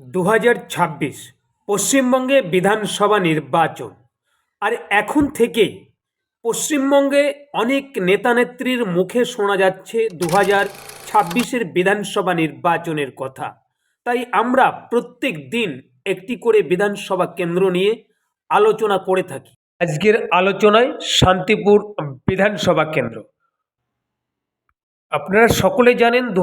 দু হাজার ছাব্বিশ পশ্চিমবঙ্গে বিধানসভা নির্বাচন। আর এখন থেকেই পশ্চিমবঙ্গে অনেক নেতানেত্রীর মুখে শোনা যাচ্ছে দু হাজার ছাব্বিশের বিধানসভা নির্বাচনের কথা। তাই আমরা প্রত্যেক দিন একটি করে বিধানসভা কেন্দ্র নিয়ে আলোচনা করে থাকি। আজকের আলোচনায় শান্তিপুর বিধানসভা কেন্দ্র। আপনারা সকলে জানেন দু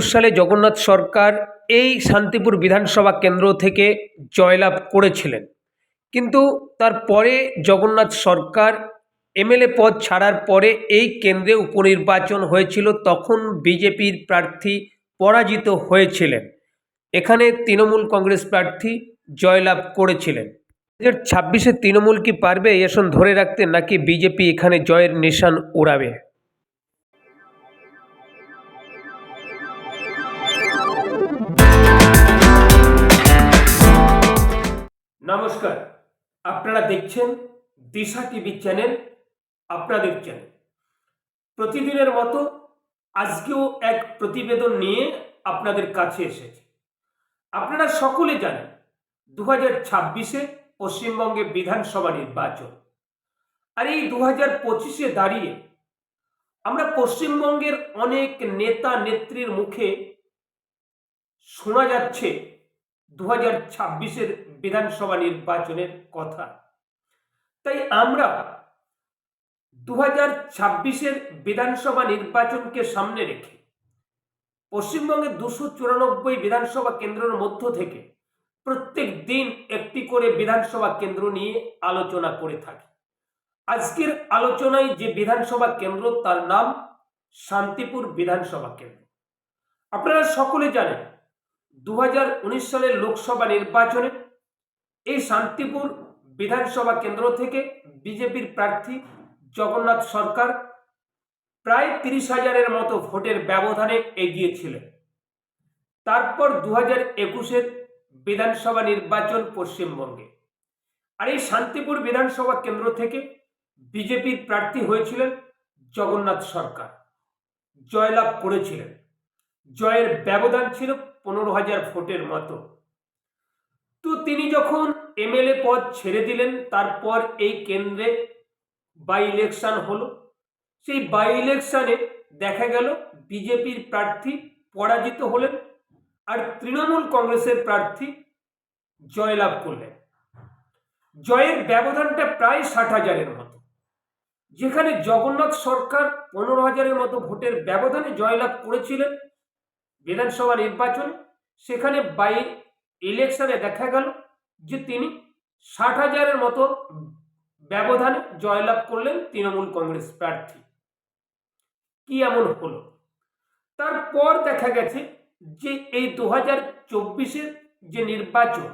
সালে জগন্নাথ সরকার এই শান্তিপুর বিধানসভা কেন্দ্র থেকে জয়লাভ করেছিলেন। কিন্তু তারপরে জগন্নাথ সরকার এমএলএ পদ ছাড়ার পরে এই কেন্দ্রে উপনির্বাচন হয়েছিল, তখন বিজেপির প্রার্থী পরাজিত হয়েছিলেন। এখানে তৃণমূল কংগ্রেস প্রার্থী জয়লাভ করেছিলেন। দু ছাব্বিশে তৃণমূল কি পারবে এই ধরে রাখতে নাকি বিজেপি এখানে জয়ের নিশান উড়াবে? নমস্কার। আপনারা দেখছেন দিশা টিভি চ্যানেল, আপনাদের চ্যানেল। প্রতিদিনের মতো আজকেও এক প্রতিবেদন নিয়ে আপনাদের কাছে এসেছে। আপনারা সকলে জানেন দু হাজার ছাব্বিশে পশ্চিমবঙ্গে বিধানসভা নির্বাচন। আর এই দু হাজার পঁচিশে দাঁড়িয়ে আমরা পশ্চিমবঙ্গের অনেক নেতা নেত্রীর মুখে শোনা যাচ্ছে দু হাজার ছাব্বিশের বিধানসভা নির্বাচনের কথা। তাই আমরা দু হাজার ছাব্বিশের বিধানসভা নির্বাচনকে সামনে রেখে পশ্চিমবঙ্গের দুশো চুরানব্বই বিধানসভা কেন্দ্রের মধ্য থেকে প্রত্যেক দিন একটি করে বিধানসভা কেন্দ্র নিয়ে আলোচনা করে থাকি। আজকের আলোচনায় যে বিধানসভা কেন্দ্র, তার নাম শান্তিপুর বিধানসভা কেন্দ্র। আপনারা সকলে জানেন দু হাজার উনিশ সালের লোকসভা নির্বাচনে এই শান্তিপুর বিধানসভা কেন্দ্র থেকে বিজেপির প্রার্থী জগন্নাথ সরকার প্রায় তিরিশ হাজারের মতো ভোটের ব্যবধানে এগিয়েছিলেন। তারপর দু হাজার একুশের বিধানসভা নির্বাচন পশ্চিমবঙ্গে। আর এই শান্তিপুর বিধানসভা কেন্দ্র থেকে বিজেপির প্রার্থী হয়েছিলেন জগন্নাথ সরকার। জয়লাভ করেছিলেন। জয়ের ব্যবধান ছিল পনেরো হাজার ভোটের মতো। তো তিনি যখন এমএলএ পদ ছেড়ে দিলেন, তারপর এই কেন্দ্রে বাই ইলেকশন হলো। সেই বাই ইলেকশনে দেখা গেল বিজেপির প্রার্থী পরাজিত হলেন আর তৃণমূল কংগ্রেসের প্রার্থী জয়লাভ করলেন। জয়ের ব্যবধানটা প্রায় ষাট হাজারের মতো। যেখানে জগন্নাথ সরকার পনেরো হাজারের মতো ভোটের ব্যবধানে জয়লাভ করেছিলেন বিধানসভা নির্বাচনে সেখানে বাই ইলেকশনে দেখা গেল যে তিনি ষাট হাজারের মতো ব্যবধানে জয়লাভ করলেন তৃণমূল কংগ্রেস প্রার্থী। কি এমন হলো? তারপর দেখা গেছে যে এই দু হাজার চব্বিশের যে নির্বাচন,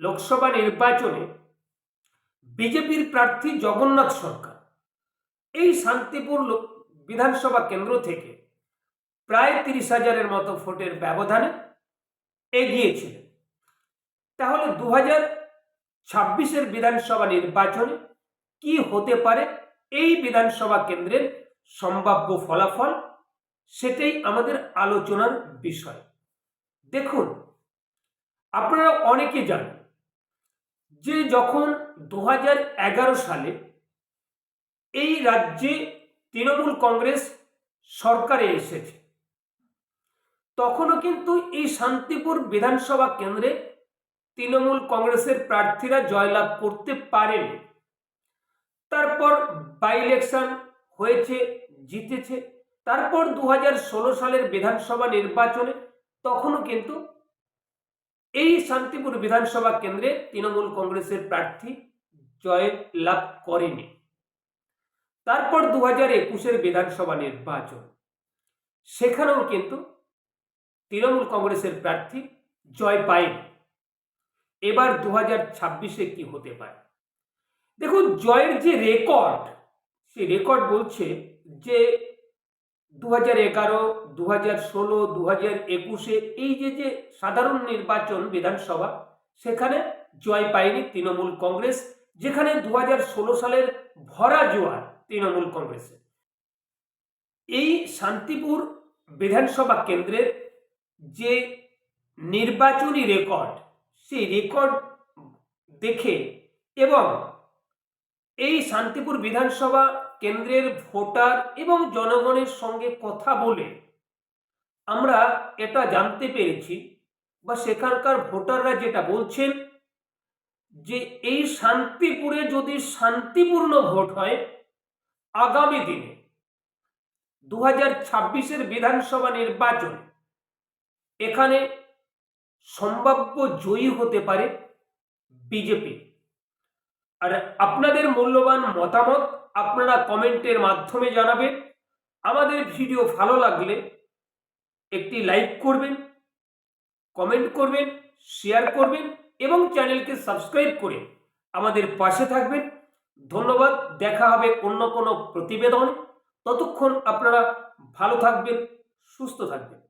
লোকসভা নির্বাচনে বিজেপির প্রার্থী জগন্নাথ সরকার, এই শান্তিপুর বিধানসভা কেন্দ্র থেকে প্রায় তিরিশ হাজারের মতো ভোটের ব্যবধানে এগিয়েছিলেন। তাহলে দু হাজার ছাব্বিশের বিধানসভা নির্বাচনে কি হতে পারে? এই বিধানসভা কেন্দ্রের সম্ভাব্য ফলাফল, সেটাই আমাদের আলোচনার বিষয়। দেখুন, আপনারা অনেকে জানেন যে যখন দু হাজার এগারো সালে এই রাজ্যে তৃণমূল কংগ্রেস সরকারে এসেছে তখনও কিন্তু এই শান্তিপুর বিধানসভা কেন্দ্রে তৃণমূল কংগ্রেসের প্রার্থীরা জয়লাভ করতে পারেনি। তারপর বাই ইলেকশন হয়েছে, জিতেছে। তারপর দু হাজার ষোলো সালের বিধানসভা নির্বাচনে তখনও কিন্তু এই শান্তিপুর বিধানসভা কেন্দ্রে তৃণমূল কংগ্রেসের প্রার্থী জয় লাভ করেনি। তারপর দু হাজার একুশের বিধানসভা নির্বাচন। সেখানেও কিন্তু তৃণমূল কংগ্রেসের প্রার্থী জয় পায়নি এবার দু হাজার ছাব্বিশে কি হতে পারে? দেখুন, জয়ের যে রেকর্ড, সেই রেকর্ড বলছে যে দু হাজার এগারো দু হাজার ষোলো দু হাজার একুশে এই যে যে সাধারণ নির্বাচন বিধানসভা, সেখানে জয় পায়নি তৃণমূল কংগ্রেস, যেখানে দু হাজার ষোলো সালের ভরা জোয়ার তৃণমূল কংগ্রেসের। এই শান্তিপুর বিধানসভা কেন্দ্রের যে নির্বাচনী রেকর্ড সেই রেকর্ড দেখে এবং এই শান্তিপুর বিধানসভা কেন্দ্রের ভোটার এবং জনগণের সঙ্গে কথা বলে আমরা এটা জানতে পেরেছি বা সেখানকার ভোটাররা যেটা বলছেন যে এই শান্তিপুরে যদি শান্তিপূর্ণ ভোট হয়, আগামী দিনে দু হাজার ছাব্বিশের বিধানসভা নির্বাচন এখানে সম্ভাব্য জয়ী হতে পারে বিজেপি। আর আপনাদের মূল্যবান মতামত আপনারা কমেন্টের মাধ্যমে জানাবেন। আমাদের ভিডিও ভালো লাগলে একটি লাইক করবেন, কমেন্ট করবেন, শেয়ার করবেন এবং চ্যানেলকে সাবস্ক্রাইব করে আমাদের পাশে থাকবেন। ধন্যবাদ, দেখা হবে অন্য কোনো প্রতিবেদন। ততক্ষণ আপনারা ভালো থাকবেন, সুস্থ থাকবেন।